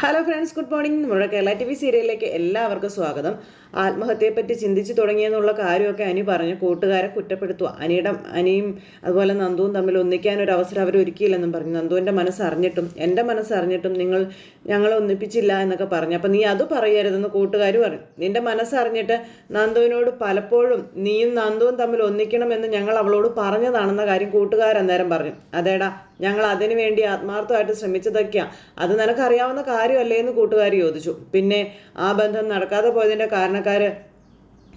Hello friends good morning നമ്മുടെ Kerala T V സീരിയലിലേക്ക് എല്ലാവർക്കും സ്വാഗതം. ആത്മഹത്യയെപ്പറ്റി ചിന്തിച്ചു തുടങ്ങിയെന്നുള്ള കാര്യമൊക്കെ അനി പറഞ്ഞു കൂട്ടുകാരെ കുറ്റപ്പെടുത്തുക. അനിയുടെ അനിയും അതുപോലെ നന്ദുവും തമ്മിൽ ഒന്നിക്കാൻ ഒരു അവസരം അവർ ഒരുക്കിയില്ലെന്നും പറഞ്ഞു. നന്ദുവിന്റെ മനസ്സറിഞ്ഞിട്ടും എന്റെ മനസ്സറിഞ്ഞിട്ടും നിങ്ങൾ ഞങ്ങളെ ഒന്നിപ്പിച്ചില്ല എന്നൊക്കെ പറഞ്ഞു. അപ്പം നീ അത് പറയരുതെന്ന് കൂട്ടുകാർ പറഞ്ഞു. നിന്റെ മനസ്സറിഞ്ഞിട്ട് നന്ദുവിനോട് പലപ്പോഴും നീയും നന്ദുവും തമ്മിൽ ഒന്നിക്കണമെന്ന് ഞങ്ങൾ അവളോട് പറഞ്ഞതാണെന്ന കാര്യം കൂട്ടുകാരന്നേരം പറഞ്ഞു. അതേടാ ഞങ്ങൾ അതിനു വേണ്ടി ആത്മാർത്ഥമായിട്ട് ശ്രമിച്ചതൊക്കെയാ. അത് നിനക്കറിയാവുന്ന കാര്യമല്ലേ എന്ന് കൂട്ടുകാർ ചോദിച്ചു. പിന്നെ ആ ബന്ധം നടക്കാതെ പോയതിന്റെ കാരണക്കാര്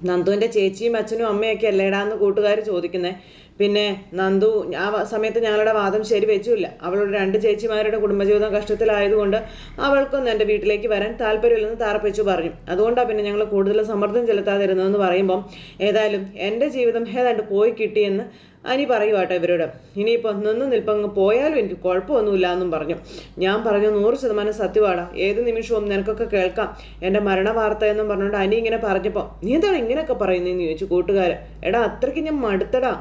നന്ദുവിന്റെ ചേച്ചിയും അച്ഛനും അമ്മയൊക്കെ അല്ലേടാന്ന് കൂട്ടുകാർ ചോദിക്കുന്നേ. പിന്നെ നന്ദു ആ സമയത്ത് ഞങ്ങളുടെ വാദം ശരി വെച്ചില്ല. അവളുടെ രണ്ട് ചേച്ചിമാരുടെ കുടുംബജീവിതം കഷ്ടത്തിലായതുകൊണ്ട് അവൾക്കൊന്നും എന്റെ വീട്ടിലേക്ക് വരാൻ താല്പര്യമില്ലെന്ന് താറപ്പിച്ചു പറഞ്ഞു. അതുകൊണ്ടാണ് പിന്നെ ഞങ്ങൾ കൂടുതൽ സമ്മർദ്ദം ചെലുത്താതിരുന്നതെന്ന് പറയുമ്പം ഏതായാലും എന്റെ ജീവിതം ഏതാണ്ട് പോയി കിട്ടിയെന്ന് അനി പറയുവാട്ടോ ഇവരോട്. ഇനിയിപ്പോൾ നിന്ന് നിൽപ്പങ്ങ് പോയാലും എനിക്ക് കുഴപ്പമൊന്നുമില്ല എന്നും പറഞ്ഞു. ഞാൻ പറഞ്ഞു നൂറ് ശതമാനം സത്യമാണ് ഏത് നിമിഷവും നിനക്കൊക്കെ കേൾക്കാം. എന്റെ മരണ വാർത്ത എന്നും പറഞ്ഞുകൊണ്ട് അനി ഇങ്ങനെ പറഞ്ഞപ്പോൾ നീ എന്താണ് ഇങ്ങനെയൊക്കെ പറയുന്നതെന്ന് ചോദിച്ചു കൂട്ടുകാർ എടാ അത്രയ്ക്ക് ഞാൻ മടുത്തടാ.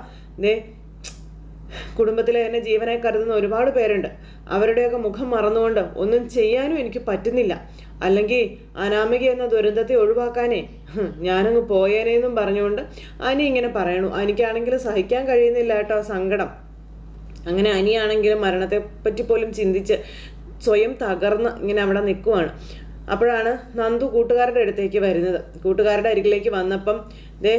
കുടുംബത്തിലെ എന്നെ ജീവനായി കരുതുന്ന ഒരുപാട് പേരുണ്ട്. അവരുടെയൊക്കെ മുഖം മറന്നുകൊണ്ട് ഒന്നും ചെയ്യാനും എനിക്ക് പറ്റുന്നില്ല. അല്ലെങ്കിൽ അനാമിക എന്ന ദുരന്തത്തെ ഒഴിവാക്കാനേ ഞാനങ്ങ് പോയേനേന്നും പറഞ്ഞുകൊണ്ട് അനി ഇങ്ങനെ പറയണു. എനിക്കാണെങ്കിൽ സഹിക്കാൻ കഴിയുന്നില്ല കേട്ടോ സങ്കടം. അങ്ങനെ അനിയാണെങ്കിലും മരണത്തെ പറ്റി പോലും ചിന്തിച്ച് സ്വയം തകർന്ന് ഇങ്ങനെ അവിടെ നിൽക്കുവാണ്. അപ്പോഴാണ് നന്ദു കൂട്ടുകാരുടെ അടുത്തേക്ക് വരുന്നത്. കൂട്ടുകാരുടെ അരികിലേക്ക് വന്നപ്പം ദേ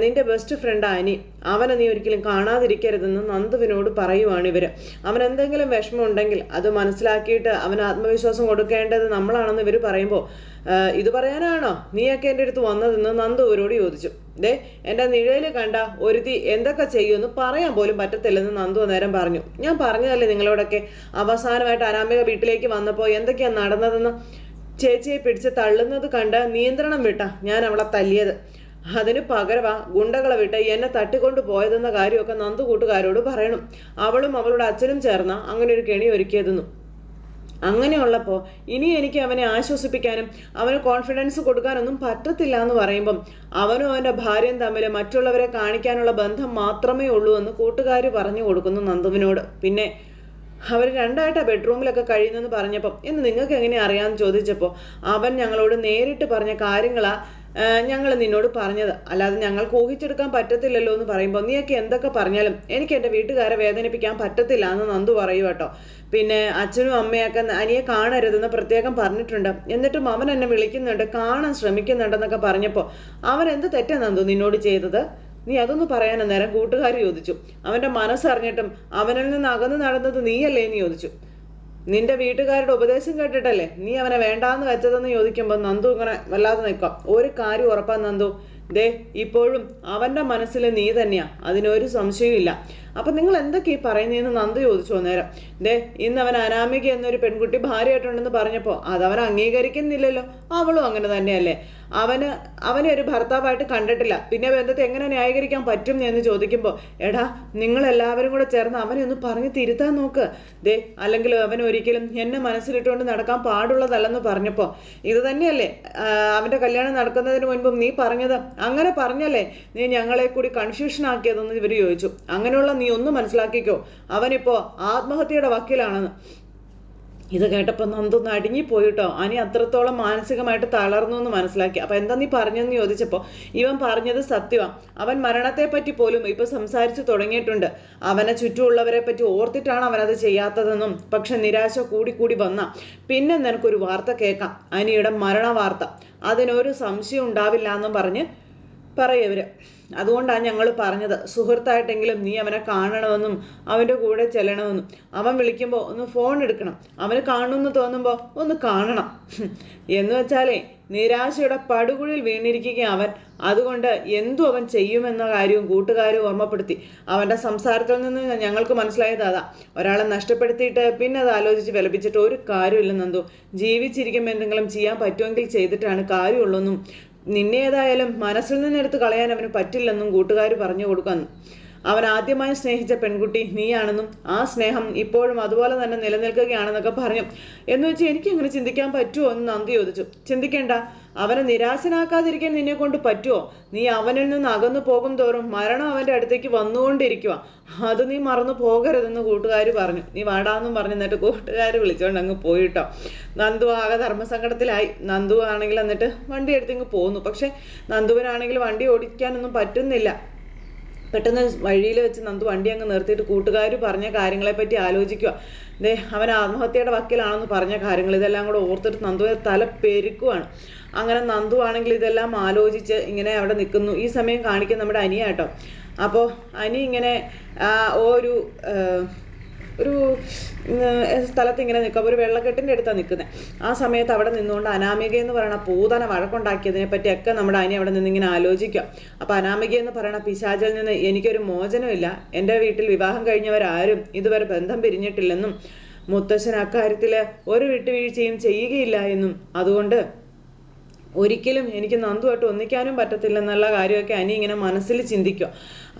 നിന്റെ ബെസ്റ്റ് ഫ്രണ്ട് അനി അവനെ നീ ഒരിക്കലും കാണാതിരിക്കരുതെന്ന് നന്ദുവിനോട് പറയുവാണ് ഇവർ അവൻ എന്തെങ്കിലും വിഷമം ഉണ്ടെങ്കിൽ അത് മനസ്സിലാക്കിയിട്ട് അവന് ആത്മവിശ്വാസം കൊടുക്കേണ്ടത് നമ്മളാണെന്ന് ഇവർ പറയുമ്പോൾ ഇത് പറയാനാണോ? നീയൊക്കെ എന്റെ അടുത്ത് വന്നതെന്ന് നന്ദു ഇവരോട് ചോദിച്ചു. ദേ എന്റെ നിഴയിൽ കണ്ട ഒരുത്തി എന്തൊക്കെ ചെയ്യുമെന്ന് പറയാൻ പോലും പറ്റത്തില്ലെന്ന് നന്ദു നേരം പറഞ്ഞു. ഞാൻ പറഞ്ഞതല്ലേ നിങ്ങളോടൊക്കെ? അവസാനമായിട്ട് അനാമിക വീട്ടിലേക്ക് വന്നപ്പോൾ എന്തൊക്കെയാണ് നടന്നതെന്ന്? ചേച്ചിയെ പിടിച്ച് തള്ളുന്നത് കണ്ട് നിയന്ത്രണം വിട്ട ഞാൻ അവളെ തല്ലിയത്. അതിന് പകരവാ ഗുണ്ടകളെ വിട്ട് എന്നെ തട്ടിക്കൊണ്ട് പോയതെന്ന കാര്യമൊക്കെ നന്ദു കൂട്ടുകാരോട് പറയണം. അവളും അവളുടെ അച്ഛനും ചേർന്ന അങ്ങനെ ഒരു കെണി ഒരുക്കിയതെന്നു. അങ്ങനെയുള്ളപ്പോൾ ഇനി എനിക്ക് അവനെ ആശ്വസിപ്പിക്കാനും അവന് കോൺഫിഡൻസ് കൊടുക്കാനൊന്നും പറ്റത്തില്ല എന്ന് പറയുമ്പം അവനും അവന്റെ ഭാര്യയും തമ്മിൽ മറ്റുള്ളവരെ കാണിക്കാനുള്ള ബന്ധം മാത്രമേ ഉള്ളൂ എന്ന് കൂട്ടുകാർ പറഞ്ഞു കൊടുക്കുന്നു നന്ദുവിനോട്. പിന്നെ അവർ രണ്ടായിട്ടാണ് ബെഡ്റൂമിലൊക്കെ കഴിയുന്നെന്ന് പറഞ്ഞപ്പം എന്ന് നിങ്ങൾക്ക് എങ്ങനെ അറിയാമെന്ന് ചോദിച്ചപ്പോൾ അവൻ ഞങ്ങളോട് നേരിട്ട് പറഞ്ഞ കാര്യങ്ങളാ ഞങ്ങൾ നിന്നോട് പറഞ്ഞത്. അല്ലാതെ ഞങ്ങൾക്ക് ഊഹിച്ചെടുക്കാൻ പറ്റത്തില്ലല്ലോ എന്ന് പറയുമ്പോൾ നീയൊക്കെ എന്തൊക്കെ പറഞ്ഞാലും എനിക്ക് എന്റെ വീട്ടുകാരെ വേദനിപ്പിക്കാൻ പറ്റത്തില്ല എന്ന് നന്ദു പറയൂ കേട്ടോ. പിന്നെ അച്ഛനും അമ്മയൊക്കെ അനിയെ കാണരുതെന്ന് പ്രത്യേകം പറഞ്ഞിട്ടുണ്ട്. എന്നിട്ടും അവൻ എന്നെ വിളിക്കുന്നുണ്ട് കാണാൻ ശ്രമിക്കുന്നുണ്ടെന്നൊക്കെ പറഞ്ഞപ്പോൾ അവൻ എന്ത് തെറ്റാ നന്ദു നിന്നോട് ചെയ്തത്? നീ അതൊന്ന് പറയാൻ നേരം കൂട്ടുകാർ ചോദിച്ചു. അവന്റെ മനസ്സറിഞ്ഞിട്ടും അവനിൽ നിന്ന് അകന്നു നടന്നത് നീയല്ലേ എന്ന് ചോദിച്ചു. നിന്റെ വീട്ടുകാരുടെ ഉപദേശം കേട്ടിട്ടല്ലേ നീ അവനെ വേണ്ടാന്ന് വെച്ചതെന്ന് ചോദിക്കുമ്പോൾ നന്ദു ഇങ്ങനെ വല്ലാതെ നിൽക്കാം. ഒരു കാര്യം ഉറപ്പാ നന്ദു. ദേ ഇപ്പോഴും അവന്റെ മനസ്സിൽ നീ തന്നെയാ. അതിനൊരു സംശയവും അപ്പം നിങ്ങൾ എന്തൊക്കെ ഈ പറയുന്നതെന്ന് നന്ദി ചോദിച്ചു അന്നേരം. ദേ ഇന്ന് അവൻ അനാമിക എന്നൊരു പെൺകുട്ടി ഭാര്യയായിട്ടുണ്ടെന്ന് പറഞ്ഞപ്പോൾ അതവൻ അംഗീകരിക്കുന്നില്ലല്ലോ. അവളും അങ്ങനെ തന്നെയല്ലേ. അവന് അവനെ ഒരു ഭർത്താവായിട്ട് കണ്ടിട്ടില്ല. പിന്നെ ബന്ധത്തെ എങ്ങനെ ന്യായീകരിക്കാൻ പറ്റും എന്ന് ചോദിക്കുമ്പോൾ എടാ നിങ്ങൾ എല്ലാവരും കൂടെ ചേർന്ന് അവനെ ഒന്ന് പറഞ്ഞ് തിരുത്താൻ നോക്ക്. ദേ അല്ലെങ്കിൽ അവൻ ഒരിക്കലും എന്നെ മനസ്സിലിട്ടുകൊണ്ട് നടക്കാൻ പാടുള്ളതല്ലെന്ന് പറഞ്ഞപ്പോൾ ഇത് തന്നെയല്ലേ അവന്റെ കല്യാണം നടക്കുന്നതിന് മുൻപും നീ പറഞ്ഞത്? അങ്ങനെ പറഞ്ഞല്ലേ നീ ഞങ്ങളെ കൂടി കൺഫ്യൂഷൻ ആക്കിയതെന്ന് ഇവർ ചോദിച്ചു. അങ്ങനെയുള്ള ഒന്ന് മനസ്സിലാക്കിക്കോ. അവനിപ്പോൾ ആത്മഹത്യയുടെ വക്കീലാണെന്ന്. ഇത് കേട്ടപ്പോൾ നന്ദൊന്ന് അടുങ്ങിപ്പോയിട്ടോ അനി അത്രത്തോളം മാനസികമായിട്ട് തളർന്നു എന്ന് മനസ്സിലാക്കി. അപ്പോൾ എന്താ നീ പറഞ്ഞെന്ന് ചോദിച്ചപ്പോൾ ഇവൻ പറഞ്ഞത് സത്യമാണ് അവൻ മരണത്തെപ്പറ്റി പോലും ഇപ്പോൾ സംസാരിച്ചു തുടങ്ങിയിട്ടുണ്ട്. അവനെ ചുറ്റുമുള്ളവരെ പറ്റി ഓർത്തിട്ടാണ് അവനത് ചെയ്യാത്തതെന്നും പക്ഷെ നിരാശ കൂടി കൂടി വന്ന. പിന്നെ നിനക്കൊരു വാർത്ത കേൾക്കാം. അനിയുടെ മരണ വാർത്ത അതിനൊരു സംശയം ഉണ്ടാവില്ല എന്നും പറഞ്ഞ് പറയവര്. അതുകൊണ്ടാണ് ഞങ്ങൾ പറഞ്ഞത് സുഹൃത്തായിട്ടെങ്കിലും നീ അവനെ കാണണമെന്നും അവന്റെ കൂടെ ചെല്ലണമെന്നും. അവൻ വിളിക്കുമ്പോൾ ഒന്ന് ഫോൺ എടുക്കണം. അവന് കാണുമെന്ന് തോന്നുമ്പോൾ ഒന്ന് കാണണം. എന്ന് വെച്ചാലേ നിരാശയുടെ പടുകുഴിയിൽ വീണിരിക്കുക അവൻ. അതുകൊണ്ട് എന്തു അവൻ ചെയ്യുമെന്ന കാര്യവും കൂട്ടുകാരും ഓർമ്മപ്പെടുത്തി. അവന്റെ സംസാരത്തിൽ നിന്ന് ഞങ്ങൾക്ക് മനസ്സിലായത് അതാ. ഒരാളെ നഷ്ടപ്പെടുത്തിയിട്ട് പിന്നെ അത് ആലോചിച്ച് വിലപിച്ചിട്ട് ഒരു കാര്യമില്ല നന്ദു. ജീവിച്ചിരിക്കുമ്പോൾ എന്തെങ്കിലും ചെയ്യാൻ പറ്റുമെങ്കിൽ ചെയ്തിട്ടാണ് കാര്യമുള്ളൂന്നും നിന്നെ ഏതായാലും മനസ്സിൽ നിന്നെടുത്ത് കളയാൻ അവന് പറ്റില്ലെന്നും കൂട്ടുകാർ പറഞ്ഞു കൊടുക്കാന്ന്. അവൻ ആദ്യമായി സ്നേഹിച്ച പെൺകുട്ടി നീയാണെന്നും ആ സ്നേഹം ഇപ്പോഴും അതുപോലെ തന്നെ നിലനിൽക്കുകയാണെന്നൊക്കെ പറഞ്ഞു. എന്ന് വെച്ചാൽ എനിക്ക് അങ്ങനെ ചിന്തിക്കാൻ പറ്റുമോ എന്ന് നന്ദി ചോദിച്ചു. ചിന്തിക്കേണ്ട. അവനെ നിരാശനാക്കാതിരിക്കാൻ നിന്നെ കൊണ്ട് പറ്റുമോ? നീ അവനിൽ നിന്ന് അകന്നു പോകും തോറും മരണം അവന്റെ അടുത്തേക്ക് വന്നുകൊണ്ടിരിക്കുക അത് നീ മറന്നു പോകരുതെന്ന് കൂട്ടുകാർ പറഞ്ഞു. നീ വാടാന്നും പറഞ്ഞു എന്നിട്ട് കൂട്ടുകാർ വിളിച്ചോണ്ട് അങ്ങ് പോയിട്ടോ. നന്ദു ആകെ ധർമ്മസങ്കടത്തിലായി. നന്ദു ആണെങ്കിൽ എന്നിട്ട് വണ്ടി എടുത്തിങ്ങ് പോന്നു. പക്ഷെ നന്ദുവിനാണെങ്കിൽ വണ്ടി ഓടിക്കാനൊന്നും പറ്റുന്നില്ല. പെട്ടെന്ന് വഴിയിൽ വെച്ച് നന്ദു വണ്ടി അങ്ങ് നിർത്തിയിട്ട് കൂട്ടുകാർ പറഞ്ഞ കാര്യങ്ങളെപ്പറ്റി ആലോചിക്കുക. ദേ അവൻ ആത്മഹത്യയുടെ വക്കിലാണെന്ന് പറഞ്ഞ കാര്യങ്ങൾ ഇതെല്ലാം കൂടെ ഓർത്തിട്ട് നന്ദുവിനെ തല പെരുക്കുവാണ്. അങ്ങനെ നന്ദു ആണെങ്കിൽ ഇതെല്ലാം ആലോചിച്ച് ഇങ്ങനെ അവിടെ നിൽക്കുന്നു. ഈ സമയം കാണിക്കുന്ന നമ്മുടെ അനിയാട്ടോ അപ്പോൾ അനി ഇങ്ങനെ ഒരു ഒരു സ്ഥലത്ത് ഇങ്ങനെ നിൽക്കുക ഒരു വെള്ളക്കെട്ടിന്റെ അടുത്താണ് നിൽക്കുന്നത് ആ സമയത്ത് അവിടെ നിന്നുകൊണ്ട് അനാമിക എന്ന് പറയുന്ന പൂതന വഴക്കുണ്ടാക്കിയതിനെ പറ്റിയൊക്കെ നമ്മുടെ അനി അവിടെ നിന്ന് ഇങ്ങനെ ആലോചിക്കുക. അപ്പോൾ അനാമിക എന്ന് പറയുന്ന പിശാചിൽ നിന്ന് എനിക്കൊരു മോചനമില്ല എന്റെ വീട്ടിൽ വിവാഹം കഴിഞ്ഞവരാരും ഇതുവരെ ബന്ധം പിരിഞ്ഞിട്ടില്ലെന്നും മുത്തശ്ശൻ അക്കാര്യത്തിൽ ഒരു വിട്ടുവീഴ്ചയും ചെയ്യുകയില്ല എന്നും. അതുകൊണ്ട് ഒരിക്കലും എനിക്ക് നന്ദുമായിട്ട് ഒന്നിക്കാനും പറ്റത്തില്ലെന്നുള്ള കാര്യമൊക്കെ അനി ഇങ്ങനെ മനസ്സിൽ ചിന്തിക്കുക.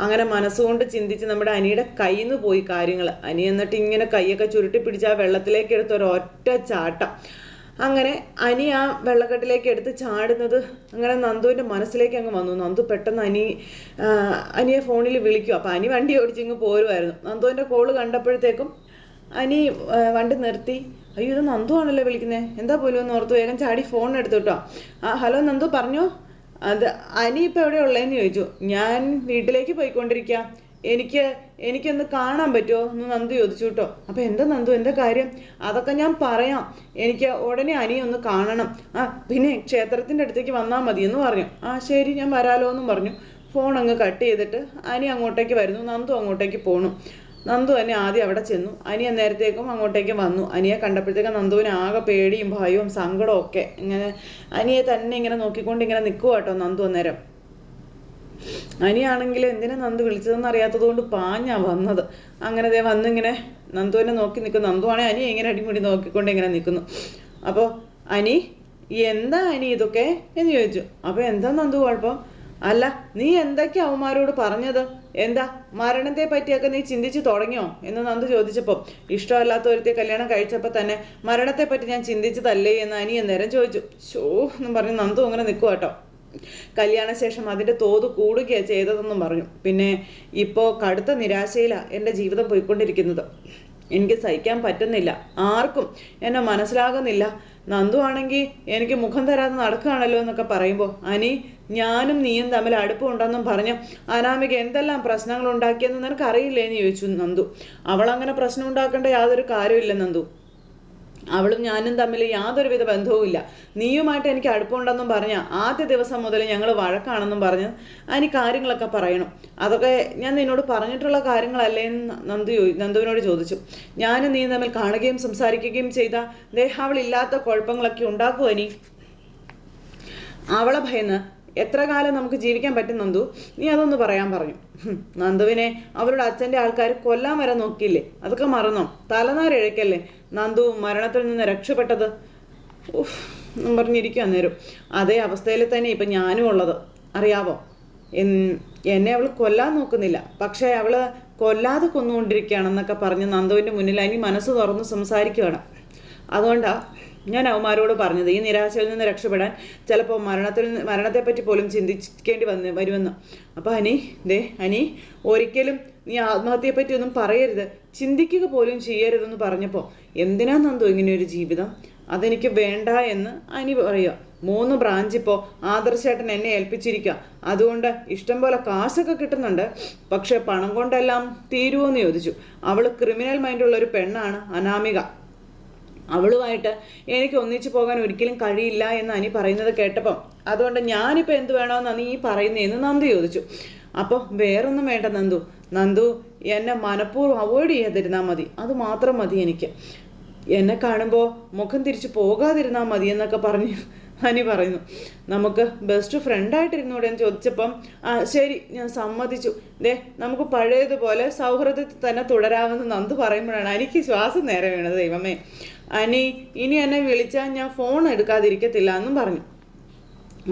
അങ്ങനെ മനസ്സുകൊണ്ട് ചിന്തിച്ച് നമ്മുടെ അനിയുടെ കയ്യിൽ നിന്ന് പോയി കാര്യങ്ങൾ അനി എന്നിട്ട് ഇങ്ങനെ കൈയൊക്കെ ചുരുട്ടി പിടിച്ച് ആ വെള്ളത്തിലേക്ക് എടുത്ത ഒരു ഒറ്റ ചാട്ടം. അങ്ങനെ അനി ആ വെള്ളക്കെട്ടിലേക്ക് എടുത്ത് ചാടുന്നത് അങ്ങനെ നന്ദുവിന്റെ മനസ്സിലേക്ക് അങ്ങ് വന്നു. നന്ദു പെട്ടെന്ന് അനി അനിയെ ഫോണിൽ വിളിക്കും. അപ്പോൾ അനി വണ്ടി ഓടിച്ചിങ്ങ് പോരുമായിരുന്നു നന്ദുവിന്റെ കോൾ കണ്ടപ്പോഴത്തേക്കും അനി വണ്ടി നിർത്തി. അയ്യോ ഇത് നന്ദു ആണല്ലോ വിളിക്കുന്നത് എന്താ പോലും എന്ന് ഓർത്ത് വേഗം ചാടി ഫോൺ എടുത്തു കേട്ടോ. ആ ഹലോ നന്ദു പറഞ്ഞോ? അത് അനി ഇപ്പം എവിടെ ഉള്ളതെന്ന് ചോദിച്ചു. ഞാൻ വീട്ടിലേക്ക് പോയിക്കൊണ്ടിരിക്കുക എനിക്ക് എനിക്കൊന്ന് കാണാൻ പറ്റുമോ എന്ന് നന്ദു ചോദിച്ചു കേട്ടോ അപ്പം എന്താ നന്ദു എന്താ കാര്യം? അതൊക്കെ ഞാൻ പറയാം. എനിക്ക് ഉടനെ അനി ഒന്ന് കാണണം. ആ പിന്നെ ക്ഷേത്രത്തിന്റെ അടുത്തേക്ക് വന്നാൽ മതി എന്ന് പറഞ്ഞു. ആ ശരി ഞാൻ വരാലോ എന്നും പറഞ്ഞു. ഫോൺ അങ്ങ് കട്ട് ചെയ്തിട്ട് അനി അങ്ങോട്ടേക്ക് വരുന്നു. നന്ദു അങ്ങോട്ടേക്ക് പോണു. നന്ദു തന്നെ ആദ്യം അവിടെ ചെന്നു. അനിയ നേരത്തേക്കും അങ്ങോട്ടേക്ക് വന്നു. അനിയെ കണ്ടപ്പോഴത്തേക്കും നന്ദുവിന് ആകെ പേടിയും ഭയവും സങ്കടവും ഒക്കെ. ഇങ്ങനെ അനിയെ തന്നെ ഇങ്ങനെ നോക്കിക്കൊണ്ട് ഇങ്ങനെ നിൽക്കുക കേട്ടോ നന്ദു അന്നേരം. അനിയാണെങ്കിൽ എന്തിനാ നന്ദു വിളിച്ചതെന്ന് അറിയാത്തത് കൊണ്ട് പാഞ്ഞാ വന്നത്. അങ്ങനെ ദേ വന്നിങ്ങനെ നന്ദുവിനെ നോക്കി നിൽക്കുന്നു. നന്ദുവാണെങ്കിൽ അനി ഇങ്ങനെ അടിമുടി നോക്കിക്കൊണ്ട് ഇങ്ങനെ നിൽക്കുന്നു. അപ്പോൾ അനി എന്താ അനി ഇതൊക്കെ? എന്ന് ചോദിച്ചു. അപ്പോൾ എന്താ നന്ദു കുഴപ്പം? അല്ല നീ എന്തൊക്കെ അവന്മാരോട് പറഞ്ഞത്? എന്താ മരണത്തെ പറ്റിയൊക്കെ നീ ചിന്തിച്ചു തുടങ്ങിയോ? എന്ന് നന്ദു ചോദിച്ചപ്പോൾ ഇഷ്ടമല്ലാത്ത ഒരുത്തെ കല്യാണം കഴിച്ചപ്പോൾ തന്നെ മരണത്തെ പറ്റി ഞാൻ ചിന്തിച്ചതല്ലേ എന്ന് അനി അന്നേരം ചോദിച്ചു. ഷോ എന്നും പറഞ്ഞ് നന്ദു അങ്ങനെ നിൽക്കുക കേട്ടോ കല്യാണശേഷം അതിന്റെ തോത് കൂടുകയാണ് ചെയ്തതെന്നും പറഞ്ഞു. പിന്നെ ഇപ്പോൾ കടുത്ത നിരാശയിലാണ് എന്റെ ജീവിതം പോയിക്കൊണ്ടിരിക്കുന്നത്. എനിക്ക് സഹിക്കാൻ പറ്റുന്നില്ല. ആർക്കും എന്നെ മനസ്സിലാകുന്നില്ല. നന്ദു ആണെങ്കിൽ എനിക്ക് മുഖം തരാതെ നടക്കുകയാണല്ലോ എന്നൊക്കെ പറയുമ്പോൾ അനി ഞാനും നീയും തമ്മിൽ അടുപ്പമുണ്ടെന്നും പറഞ്ഞ് അനാമിക എന്തെല്ലാം പ്രശ്നങ്ങൾ ഉണ്ടാക്കിയെന്ന് നിനക്കറിയില്ലേ? എന്ന് ചോദിച്ചു നന്ദു. അവളങ്ങനെ പ്രശ്നം ഉണ്ടാക്കേണ്ട യാതൊരു കാര്യമില്ല നന്ദു. അവളും ഞാനും തമ്മിൽ യാതൊരുവിധ ബന്ധവുമില്ല. നീയുമായിട്ട് എനിക്ക് അടുപ്പമുണ്ടെന്നും പറഞ്ഞ ആദ്യ ദിവസം മുതൽ ഞങ്ങൾ വഴക്കാണെന്നും പറഞ്ഞ് അതിന് കാര്യങ്ങളൊക്കെ പറയണം. അതൊക്കെ ഞാൻ നിന്നോട് പറഞ്ഞിട്ടുള്ള കാര്യങ്ങളല്ലേ എന്ന് നന്ദു നന്ദുവിനോട് ചോദിച്ചു. ഞാനും നീ തമ്മിൽ കാണുകയും സംസാരിക്കുകയും ചെയ്ത ദേഹാവളില്ലാത്ത കുഴപ്പങ്ങളൊക്കെ ഉണ്ടാക്കുമോ അവളെ ഭയന്ന് എത്ര കാലം നമുക്ക് ജീവിക്കാൻ പറ്റും നന്ദു? നീ അതൊന്ന് പറയാൻ പറഞ്ഞു. നന്ദുവിനെ അവരുടെ അച്ഛന്റെ ആൾക്കാർ കൊല്ലാൻ വരെ നോക്കിയില്ലേ? അതൊക്കെ മറന്നോ? തലനാരിഴക്കല്ലേ നന്ദു മരണത്തിൽ നിന്ന് രക്ഷപ്പെട്ടത്? ഉഫ് പറഞ്ഞിരിക്കും അന്നേരം. അതേ അവസ്ഥയിൽ തന്നെ ഇപ്പം ഞാനും ഉള്ളത്. അറിയാവോ? എന്നെ അവൾ കൊല്ലാൻ നോക്കുന്നില്ല. പക്ഷേ അവൾ കൊല്ലാതെ കൊന്നുകൊണ്ടിരിക്കുകയാണെന്നൊക്കെ പറഞ്ഞ് നന്ദുവിന്റെ മുന്നിൽ അനി മനസ്സ് തുറന്ന് സംസാരിക്കുകയാണ് അതുകൊണ്ടാണ് ഞാൻ അവന്മാരോട് പറഞ്ഞത് ഈ നിരാശയിൽ നിന്ന് രക്ഷപ്പെടാൻ ചിലപ്പോൾ മരണത്തിൽ മരണത്തെപ്പറ്റി പോലും ചിന്തിക്കേണ്ടി വന്ന് വരുമെന്ന്. അപ്പോൾ അനി ദേ അനി ഒരിക്കലും നീ ആത്മഹത്യയെപ്പറ്റി ഒന്നും പറയരുത്. ചിന്തിക്കുക പോലും ചെയ്യരുതെന്ന് പറഞ്ഞപ്പോൾ എന്തിനാ നന്ദു ഇങ്ങനെയൊരു ജീവിതം? അതെനിക്ക് വേണ്ട എന്ന് അനി പറയുക മൂന്ന് ബ്രാഞ്ച് ഇപ്പോൾ ആദർശേട്ടൻ എന്നെ ഏൽപ്പിച്ചിരിക്കുക അതുകൊണ്ട് ഇഷ്ടം പോലെ കാശൊക്കെ കിട്ടുന്നുണ്ട്. പക്ഷേ പണം കൊണ്ടെല്ലാം തീരുമോയെന്ന് ചോദിച്ചു. അവൾ ക്രിമിനൽ മൈൻഡുള്ള ഒരു പെണ്ണാണ് അനാമിക. അവളുമായിട്ട് എനിക്ക് ഒന്നിച്ചു പോകാൻ ഒരിക്കലും കഴിയില്ല എന്ന് അനി പറയുന്നത് കേട്ടപ്പം അതുകൊണ്ട് ഞാനിപ്പോൾ എന്ത് വേണമെന്നാണ് നീ പറയുന്നതെന്ന് നന്ദു ചോദിച്ചു. അപ്പോൾ വേറൊന്നും വേണ്ട നന്ദു. നന്ദു എന്നെ മനഃപൂർവം അവോയ്ഡ് ചെയ്യാതിരുന്നാൽ മതി. അത് മാത്രം മതി എനിക്ക്. എന്നെ കാണുമ്പോൾ മുഖം തിരിച്ചു പോകാതിരുന്നാൽ മതി എന്നൊക്കെ പറഞ്ഞ് അനി പറയുന്നു. നമുക്ക് ബെസ്റ്റ് ഫ്രണ്ടായിട്ടിരുന്നൂടെ എന്ന് ചോദിച്ചപ്പം ആ ശരി ഞാൻ സമ്മതിച്ചു. ദേ നമുക്ക് പഴയതുപോലെ സൗഹൃദത്തിൽ തന്നെ തുടരാമെന്ന് നന്ദു പറയുമ്പോഴാണ് എനിക്ക് ശ്വാസം നേരെ വീണത് ദൈവമേ. അനി ഇനി എന്നെ വിളിച്ചാൽ ഞാൻ ഫോൺ എടുക്കാതിരിക്കത്തില്ല എന്നും പറഞ്ഞു.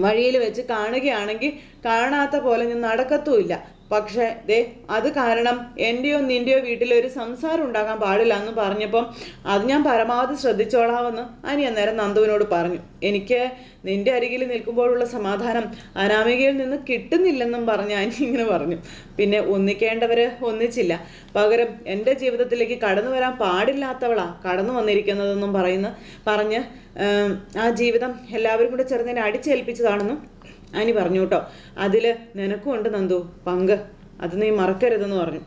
വഴിയിൽ വെച്ച് കാണുകയാണെങ്കിൽ കാണാത്ത പോലെ ഞാൻ നടക്കത്തുമില്ല. പക്ഷേ ദേ അത് കാരണം എന്റെയോ നിന്റെയോ വീട്ടിലൊരു സംസാരം ഉണ്ടാകാൻ പാടില്ല എന്ന് പറഞ്ഞപ്പം അത് ഞാൻ പരമാവധി ശ്രദ്ധിച്ചോളാമെന്ന് അനി അന്നേരം നന്ദുവിനോട് പറഞ്ഞു. എനിക്ക് നിന്റെ അരികിൽ നിൽക്കുമ്പോഴുള്ള സമാധാനം അനാമികയിൽ നിന്ന് കിട്ടുന്നില്ലെന്നും പറഞ്ഞ് അനി ഇങ്ങനെ പറഞ്ഞു. പിന്നെ ഒന്നിക്കേണ്ടവർ ഒന്നിച്ചില്ല. പകരം എന്റെ ജീവിതത്തിലേക്ക് കടന്നു വരാൻ പാടില്ലാത്തവളാ കടന്നു വന്നിരിക്കുന്നതെന്നും പറയുന്ന പറഞ്ഞ് ആ ജീവിതം എല്ലാവരും കൂടെ ചെറുതിനെ അടിച്ചേൽപ്പിച്ചതാണെന്നും അനി പറഞ്ഞു കേട്ടോ. അതിൽ നിനക്കും ഉണ്ട് നന്ദു. പങ്ക്. അത് നീ മറക്കരുതെന്ന് പറഞ്ഞു.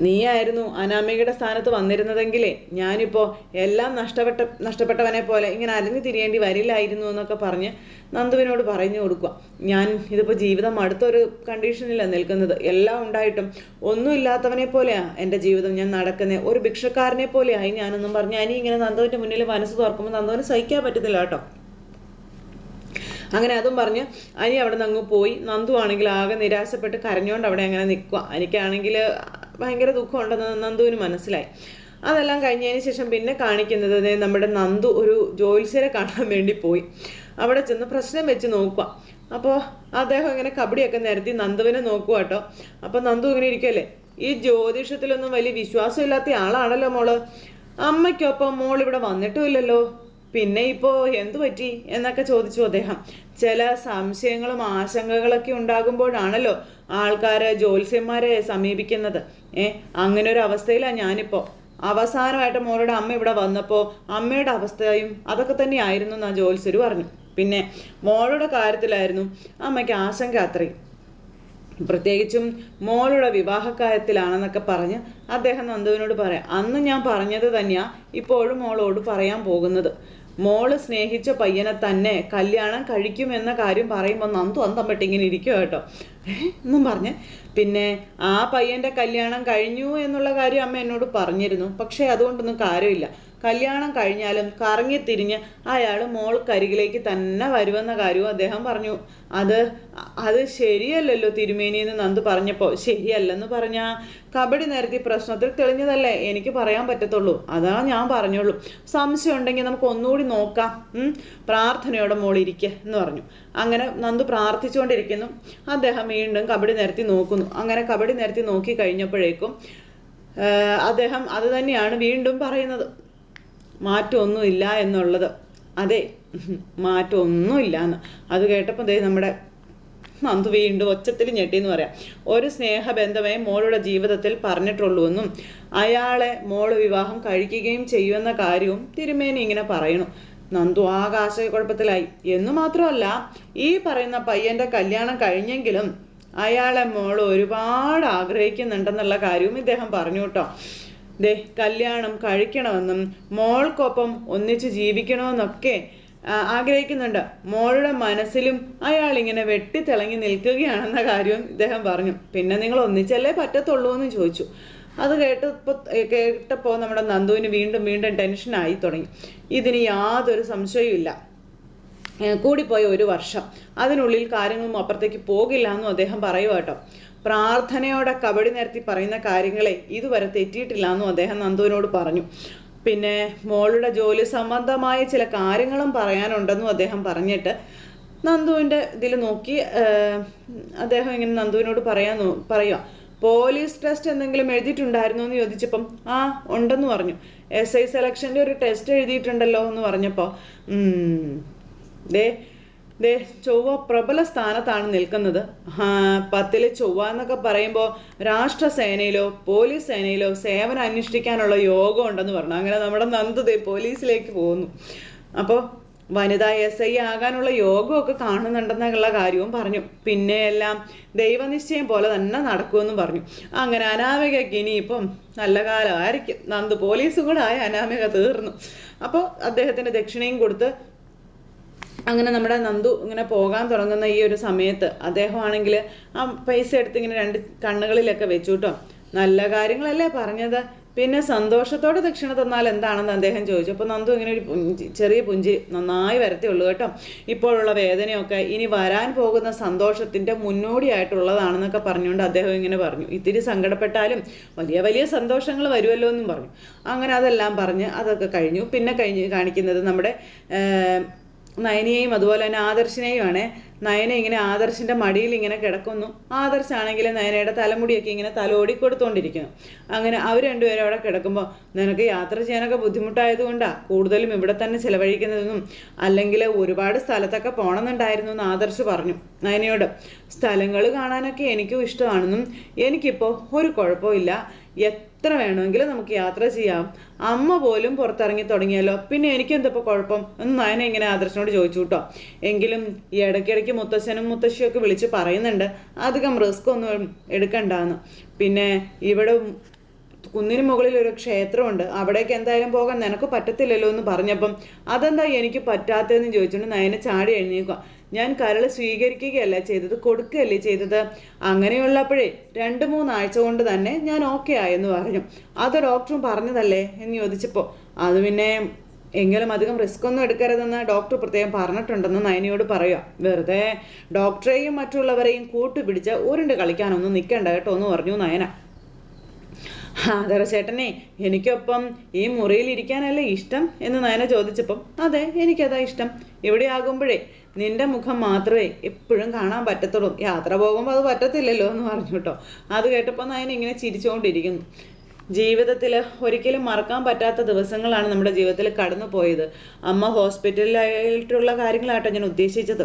നീയായിരുന്നു അനാമികയുടെ സ്ഥാനത്ത് വന്നിരുന്നതെങ്കിലേ ഞാനിപ്പോൾ എല്ലാം നഷ്ടപ്പെട്ട നഷ്ടപ്പെട്ടവനെ പോലെ ഇങ്ങനെ അലഞ്ഞു തിരിയേണ്ടി വരില്ലായിരുന്നു എന്നൊക്കെ പറഞ്ഞ് നന്ദുവിനോട് പറഞ്ഞു കൊടുക്കുക. ഞാൻ ഇതിപ്പോൾ ജീവിതം അടുത്തൊരു കണ്ടീഷനിലാണ് നിൽക്കുന്നത്. എല്ലാം ഉണ്ടായിട്ടും ഒന്നുമില്ലാത്തവനെ പോലെയാണ് എന്റെ ജീവിതം. ഞാൻ നടക്കുന്നത് ഒരു ഭിക്ഷക്കാരനെ പോലെയായി ഞാനൊന്നും പറഞ്ഞു അനി ഇങ്ങനെ നന്ദുവിന്റെ മുന്നിൽ മനസ്സ് തുറക്കുമ്പോൾ നന്ദുവിന് സഹിക്കാൻ പറ്റുന്നില്ല കേട്ടോ. അങ്ങനെ അതും പറഞ്ഞ് അനി അവിടെ നിന്ന് അങ്ങ് പോയി. നന്ദു ആണെങ്കിൽ ആകെ നിരാശപ്പെട്ട് കരഞ്ഞുകൊണ്ട് അവിടെ അങ്ങനെ നിൽക്കുക എനിക്കാണെങ്കിൽ ഭയങ്കര ദുഃഖമുണ്ടെന്ന് നന്ദുവിന് മനസ്സിലായി. അതെല്ലാം കഴിഞ്ഞതിന് ശേഷം പിന്നെ കാണിക്കുന്നത് നമ്മുടെ നന്ദു ഒരു ജോത്സ്യരെ കാണാൻ വേണ്ടി പോയി. അവിടെ ചെന്ന് പ്രശ്നം വെച്ച് നോക്കുക അപ്പോൾ അദ്ദേഹം ഇങ്ങനെ കബഡിയൊക്കെ നിരത്തി നന്ദുവിനെ നോക്കുക കേട്ടോ. അപ്പോൾ നന്ദു ഇങ്ങനെ ഇരിക്കുമല്ലേ ഈ ജ്യോതിഷത്തിലൊന്നും വലിയ വിശ്വാസമില്ലാത്ത ആളാണല്ലോ മോൾ. അമ്മയ്ക്കൊപ്പം മോൾ ഇവിടെ വന്നിട്ടുമില്ലല്ലോ. പിന്നെ ഇപ്പോൾ എന്തു പറ്റി എന്നൊക്കെ ചോദിച്ചു അദ്ദേഹം. ചില സംശയങ്ങളും ആശങ്കകളൊക്കെ ഉണ്ടാകുമ്പോഴാണല്ലോ ആൾക്കാര് ജ്യോത്സ്യന്മാരെ സമീപിക്കുന്നത്. ഏ അങ്ങനെ ഒരു അവസ്ഥയിലാണ് ഞാനിപ്പോ. അവസാനമായിട്ട് മോളുടെ അമ്മ ഇവിടെ വന്നപ്പോൾ അമ്മയുടെ അവസ്ഥയും അതൊക്കെ തന്നെയായിരുന്നു എന്നാ ജ്യോത്സ്യര് പറഞ്ഞു. പിന്നെ മോളുടെ കാര്യത്തിലായിരുന്നു അമ്മയ്ക്ക് ആശങ്ക അത്രയും. പ്രത്യേകിച്ചും മോളുടെ വിവാഹക്കാര്യത്തിലാണെന്നൊക്കെ പറഞ്ഞ് അദ്ദേഹം നന്ദുവിനോട് പറയാം. അന്ന് ഞാൻ പറഞ്ഞത് തന്നെയാ ഇപ്പോഴും മോളോട് പറയാൻ പോകുന്നത്. മോൾ സ്നേഹിച്ച പയ്യനെ തന്നെ കല്യാണം കഴിക്കുമെന്ന കാര്യം പറയുമ്പോൾ നന്ദു അന്തം പെട്ട് ഇങ്ങനെ ഇരിക്കുക കേട്ടോ എന്നും പറഞ്ഞ്. പിന്നെ ആ പയ്യന്റെ കല്യാണം കഴിഞ്ഞു എന്നുള്ള കാര്യം അമ്മ എന്നോട് പറഞ്ഞിരുന്നു. പക്ഷേ അതുകൊണ്ടൊന്നും കാര്യമില്ല. കല്യാണം കഴിഞ്ഞാലും കറങ്ങിത്തിരിഞ്ഞ് അയാൾ മോൾക്കരികിലേക്ക് തന്നെ വരുമെന്ന കാര്യവും അദ്ദേഹം പറഞ്ഞു. അത് അത് ശരിയല്ലല്ലോ തിരുമേനി എന്ന് നന്ദു പറഞ്ഞപ്പോൾ ശരിയല്ലെന്ന് പറഞ്ഞ കബഡി നേരത്തെ പ്രശ്നത്തിൽ തെളിഞ്ഞതല്ലേ? എനിക്ക് പറയാൻ പറ്റത്തുള്ളൂ. അതാ ഞാൻ പറഞ്ഞോളൂ. സംശയം ഉണ്ടെങ്കിൽ നമുക്ക് ഒന്നുകൂടി നോക്കാം. പ്രാർത്ഥനയോടെ മോളിരിക്കുക എന്ന് പറഞ്ഞു. അങ്ങനെ നന്ദു പ്രാർത്ഥിച്ചുകൊണ്ടിരിക്കുന്നു. അദ്ദേഹം വീണ്ടും കബഡി നിരത്തി നോക്കുന്നു. അങ്ങനെ കബഡി നിരത്തി നോക്കി കഴിഞ്ഞപ്പോഴേക്കും അദ്ദേഹം അത് തന്നെയാണ് വീണ്ടും പറയുന്നത്. മാറ്റമൊന്നുമില്ല എന്നുള്ളത്. അതെ മാറ്റമൊന്നുമില്ല എന്ന് അത് കേട്ടപ്പോൾ ദേ നമ്മുടെ നന്ദു വീണ്ടും ഒച്ചത്തിൽ ഞെട്ടിയെന്ന് പറയാം. ഒരു സ്നേഹബന്ധമേ മോളുടെ ജീവിതത്തിൽ പറഞ്ഞിട്ടുള്ളൂ എന്നും അയാളെ മോൾ വിവാഹം കഴിക്കുകയും ചെയ്യുമെന്ന കാര്യവും തിരുമേനി ഇങ്ങനെ പറയണു. നന്ദു ആകാശക്കുഴപ്പത്തിലായി. എന്നു മാത്രമല്ല ഈ പറയുന്ന പയ്യന്റെ കല്യാണം കഴിഞ്ഞെങ്കിലും അയാളെ മോൾ ഒരുപാട് ആഗ്രഹിക്കുന്നുണ്ടെന്നുള്ള കാര്യവും ഇദ്ദേഹം പറഞ്ഞു കേട്ടോ. ദേ കല്യാണം കഴിക്കണമെന്നും മോൾക്കൊപ്പം ഒന്നിച്ച് ജീവിക്കണമെന്നൊക്കെ ആഗ്രഹിക്കുന്നുണ്ട്. മോളുടെ മനസ്സിലും അയാൾ ഇങ്ങനെ വെട്ടിത്തിളങ്ങി നിൽക്കുകയാണെന്ന കാര്യവും ഇദ്ദേഹം പറഞ്ഞു. പിന്നെ നിങ്ങൾ ഒന്നിച്ചല്ലേ പറ്റത്തുള്ളൂ എന്ന് ചോദിച്ചു. അത് കേട്ടപ്പോൾ കേട്ടപ്പോൾ നമ്മുടെ നന്ദുവിന് വീണ്ടും വീണ്ടും ടെൻഷനായി തുടങ്ങി. ഇതിന് യാതൊരു സംശയവുമില്ല. കൂടിപ്പോയ ഒരു വർഷം. അതിനുള്ളിൽ കാര്യങ്ങളൊന്നും അപ്പുറത്തേക്ക് പോകില്ല എന്നും അദ്ദേഹം പറയുക കേട്ടോ. പ്രാർത്ഥനയോടെ കബടി നിരത്തി പറയുന്ന കാര്യങ്ങളെ ഇതുവരെ തെറ്റിയിട്ടില്ല എന്നും അദ്ദേഹം നന്ദുവിനോട് പറഞ്ഞു. പിന്നെ മോളുടെ ജോലി സംബന്ധമായ ചില കാര്യങ്ങളും പറയാനുണ്ടെന്നും അദ്ദേഹം പറഞ്ഞിട്ട് നന്ദുവിന്റെ ഇതിൽ നോക്കി അദ്ദേഹം ഇങ്ങനെ നന്ദുവിനോട് പറയാൻ പറയുക പോലീസ് ടെസ്റ്റ് എന്തെങ്കിലും എഴുതിയിട്ടുണ്ടായിരുന്നോ? എന്ന് ചോദിച്ചപ്പം ആ ഉണ്ടെന്ന് പറഞ്ഞു. എസ് ഐ സെലക്ഷന്റെ ഒരു ടെസ്റ്റ് എഴുതിയിട്ടുണ്ടല്ലോ? എന്ന് പറഞ്ഞപ്പോൾ ദേ ദേ ചൊവ്വ പ്രബല സ്ഥാനത്താണ് നിൽക്കുന്നത്. പത്തിൽ ചൊവ്വ എന്നൊക്കെ പറയുമ്പോൾ രാഷ്ട്രസേനയിലോ പോലീസ് സേനയിലോ സേവനം അന്വേഷിക്കാനുള്ള യോഗം ഉണ്ടെന്ന് പറഞ്ഞു. അങ്ങനെ നമ്മുടെ നന്ദു പോലീസിലേക്ക് പോകുന്നു. അപ്പോൾ വനിതാ എസ് ഐ ആകാനുള്ള യോഗമൊക്കെ കാണുന്നുണ്ടെന്നുള്ള കാര്യവും പറഞ്ഞു. പിന്നെ എല്ലാം ദൈവനിശ്ചയം പോലെ തന്നെ നടക്കുമെന്നും പറഞ്ഞു. അങ്ങനെ അനാമികയ്ക്ക് ഇനിയിപ്പം നല്ല കാലമായിരിക്കും. നന്ദ് പോലീസും കൂടെ ആയ അനാമിക തീർന്നു. അപ്പോൾ അദ്ദേഹത്തിന് ദക്ഷിണയും കൊടുത്ത് അങ്ങനെ നമ്മുടെ നന്ദു ഇങ്ങനെ പോകാൻ തുടങ്ങുന്ന ഈ ഒരു സമയത്ത് അദ്ദേഹമാണെങ്കിൽ ആ പൈസ എടുത്ത് ഇങ്ങനെ രണ്ട് കണ്ണുകളിലൊക്കെ വെച്ചു കേട്ടോ നല്ല കാര്യങ്ങളല്ലേ പറഞ്ഞത്. പിന്നെ സന്തോഷത്തോടെ ദക്ഷിണ തന്നാൽ എന്താണെന്ന് അദ്ദേഹം ചോദിച്ചു. അപ്പോൾ നന്ദു ഇങ്ങനെ ഒരു ചെറിയ പുഞ്ചി നന്നായി വരത്തേ ഉള്ളൂ കേട്ടോ. ഇപ്പോഴുള്ള വേദനയൊക്കെ ഇനി വരാൻ പോകുന്ന സന്തോഷത്തിന്റെ മുന്നോടിയായിട്ടുള്ളതാണെന്നൊക്കെ പറഞ്ഞുകൊണ്ട് അദ്ദേഹം ഇങ്ങനെ പറഞ്ഞു. ഇത്തിരി സങ്കടപ്പെട്ടാലും വലിയ വലിയ സന്തോഷങ്ങൾ വരുമല്ലോ എന്നും പറഞ്ഞു. അങ്ങനെ അതെല്ലാം പറഞ്ഞ് അതൊക്കെ കഴിഞ്ഞു. പിന്നെ കഴിഞ്ഞ് കാണിക്കുന്നത് നമ്മുടെ നയനയെയും അതുപോലെ തന്നെ ആദർശിനെയുമാണ്. നയന ഇങ്ങനെ ആദർശിന്റെ മടിയിൽ ഇങ്ങനെ കിടക്കുന്നു. ആദർശാണെങ്കിൽ നയനയുടെ തലമുടിയൊക്കെ ഇങ്ങനെ തലോടി കൊടുത്തുകൊണ്ടിരിക്കുന്നു അങ്ങനെ അവർ രണ്ടുപേരും അവിടെ കിടക്കുമ്പോൾ നിനക്ക് യാത്ര ചെയ്യാനൊക്കെ ബുദ്ധിമുട്ടായതുകൊണ്ടാണ് കൂടുതലും ഇവിടെ തന്നെ ചിലവഴിക്കുന്നതെന്നും അല്ലെങ്കിൽ ഒരുപാട് സ്ഥലത്തൊക്കെ പോകണമെന്നുണ്ടായിരുന്നു എന്ന് ആദർശ് പറഞ്ഞു. നയനയോട് സ്ഥലങ്ങൾ കാണാനൊക്കെ എനിക്കും ഇഷ്ടമാണെന്നും എനിക്കിപ്പോൾ ഒരു കുഴപ്പമില്ല എത്ര വേണമെങ്കിലും നമുക്ക് യാത്ര ചെയ്യാം. അമ്മ പോലും പുറത്തിറങ്ങി തുടങ്ങിയല്ലോ. പിന്നെ എനിക്കെന്തപ്പോൾ കുഴപ്പം? എന്ന് നയന ഇങ്ങനെ ആദർശനോട് ചോദിച്ചു കേട്ടോ. എങ്കിലും ഈ ഇടയ്ക്കിടയ്ക്ക് മുത്തശ്ശനും മുത്തശ്ശിയും ഒക്കെ വിളിച്ച് പറയുന്നുണ്ട്. അധികം റിസ്ക് ഒന്നും എടുക്കണ്ടെന്ന്. പിന്നെ ഇവിടെ കുന്നിന് മുകളിൽ ഒരു ക്ഷേത്രമുണ്ട്. അവിടേക്ക് എന്തായാലും പോകാൻ നിനക്ക് പറ്റത്തില്ലല്ലോ എന്ന് പറഞ്ഞപ്പം അതെന്താ എനിക്ക് പറ്റാത്തതെന്ന് ചോദിച്ചുകൊണ്ട് നയനെ ചാടി എഴുന്നേക്കുക ഞാൻ കരൾ സ്വീകരിക്കുകയല്ല ചെയ്തത് കൊടുക്കുകയല്ലേ ചെയ്തത്. അങ്ങനെയുള്ളപ്പോഴേ രണ്ട് മൂന്നാഴ്ച കൊണ്ട് തന്നെ ഞാൻ ഓക്കെ ആയെന്ന് പറഞ്ഞു. അത് ഡോക്ടറും പറഞ്ഞതല്ലേ എന്ന് ചോദിച്ചപ്പോൾ അത് പിന്നെ എങ്കിലും അധികം റിസ്ക് ഒന്നും എടുക്കരുതെന്ന് ഡോക്ടർ പ്രത്യേകം പറഞ്ഞിട്ടുണ്ടെന്ന് നയനിയോട് പറയുക വെറുതെ ഡോക്ടറെയും മറ്റുള്ളവരെയും കൂട്ടുപിടിച്ച് ഉരുണ്ട് കളിക്കാനൊന്നും നിൽക്കണ്ട കേട്ടോ എന്ന് പറഞ്ഞു നയന. ആദര ചേട്ടനെ എനിക്കൊപ്പം ഈ മുറിയിൽ ഇരിക്കാനല്ലേ ഇഷ്ടം? എന്ന് നയന ചോദിച്ചപ്പം അതെ എനിക്കതാ ഇഷ്ടം. ഇവിടെ ആകുമ്പോഴേ നിന്റെ മുഖം മാത്രമേ എപ്പോഴും കാണാൻ പറ്റത്തുള്ളൂ. യാത്ര പോകുമ്പോൾ അത് പറ്റത്തില്ലല്ലോ എന്ന് പറഞ്ഞു കേട്ടോ. അത് കേട്ടപ്പോൾ നയൻ ഇങ്ങനെ ചിരിച്ചുകൊണ്ടിരിക്കുന്നു ജീവിതത്തിൽ ഒരിക്കലും മറക്കാൻ പറ്റാത്ത ദിവസങ്ങളാണ് നമ്മുടെ ജീവിതത്തിൽ കടന്നു പോയത്. അമ്മ ഹോസ്പിറ്റലിലായിട്ടുള്ള കാര്യങ്ങളാട്ടോ ഞാൻ ഉദ്ദേശിച്ചത്.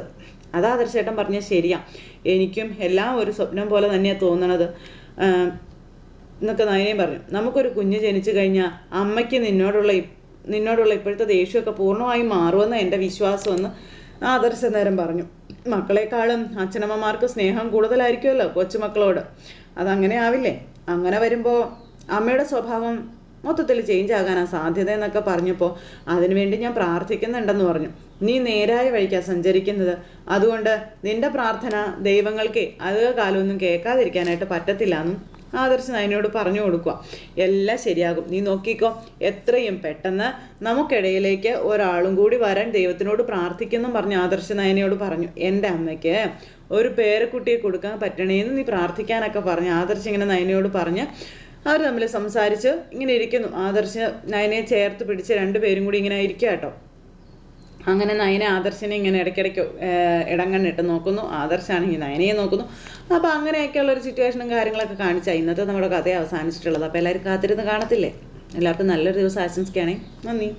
അതാ തീർച്ചയായിട്ടും പറഞ്ഞാൽ ശരിയാ. എനിക്കും എല്ലാം ഒരു സ്വപ്നം പോലെ തന്നെയാണ് തോന്നണത്. എന്നൊക്കെ നയനയും പറഞ്ഞു. നമുക്കൊരു കുഞ്ഞ് ജനിച്ചു കഴിഞ്ഞാൽ അമ്മയ്ക്ക് നിന്നോടുള്ള നിന്നോടുള്ള ഇപ്പോഴത്തെ ദേഷ്യമൊക്കെ പൂർണമായും മാറുമെന്ന് എന്റെ വിശ്വാസമെന്ന് ആദർശ നേരം പറഞ്ഞു. മക്കളെക്കാളും അച്ഛനമ്മമാർക്ക് സ്നേഹം കൂടുതലായിരിക്കുമല്ലോ കൊച്ചുമക്കളോട്. അതങ്ങനെ ആവില്ലേ? അങ്ങനെ വരുമ്പോൾ അമ്മയുടെ സ്വഭാവം മൊത്തത്തിൽ ചേഞ്ച് ആകാനാ സാധ്യത എന്നൊക്കെ പറഞ്ഞപ്പോൾ അതിനുവേണ്ടി ഞാൻ പ്രാർത്ഥിക്കുന്നുണ്ടെന്ന് പറഞ്ഞു. നീ നേരായ വഴിക്കാണ് സഞ്ചരിക്കുന്നത്. അതുകൊണ്ട് നിന്റെ പ്രാർത്ഥന ദൈവങ്ങൾക്ക് അധിക കാലമൊന്നും കേൾക്കാതിരിക്കാനായിട്ട് പറ്റത്തില്ല എന്നും ആദർശ് അതിനോട് പറഞ്ഞു കൊടുക്കുക. എല്ലാം ശരിയാകും. നീ നോക്കിക്കോ എത്രയും പെട്ടെന്ന് നമുക്കിടയിലേക്ക് ഒരാളും കൂടി വരാൻ ദൈവത്തിനോട് പ്രാർത്ഥിക്കുന്നും പറഞ്ഞ് ആദർശ നയനയോട് പറഞ്ഞു. എന്റെ അമ്മയ്ക്ക് ഒരു പേരക്കുട്ടിയെ കൊടുക്കാൻ പറ്റണേന്ന് നീ പ്രാർത്ഥിക്കാനൊക്കെ പറഞ്ഞു ആദർശ് ഇങ്ങനെ നയനയോട് പറഞ്ഞ് അവർ തമ്മിൽ സംസാരിച്ച് ഇങ്ങനെ ഇരിക്കുന്നു. ആദർശ് നയനയെ ചേർത്ത് പിടിച്ച് രണ്ടുപേരും കൂടി ഇങ്ങനെ ഇരിക്കുക കേട്ടോ. അങ്ങനെ നയനെ ആദർശനെ ഇങ്ങനെ ഇടയ്ക്കിടയ്ക്ക് ഇടങ്ങണ്ണിട്ട് നോക്കുന്നു. ആദർശാണെങ്കിൽ നയനയെ നോക്കുന്നു. അപ്പോൾ അങ്ങനെയൊക്കെയുള്ള ഒരു സിറ്റുവേഷനും കാര്യങ്ങളൊക്കെ കാണിച്ചാൽ ഇന്നത്തെ നമ്മുടെ കഥ അവസാനിച്ചിട്ടുള്ളത്. അപ്പോൾ എല്ലാവരും കാത്തിരുന്ന് കാണത്തില്ലേ? എല്ലാവർക്കും നല്ലൊരു ദിവസം ആശംസിക്കുകയാണെങ്കിൽ നന്ദി.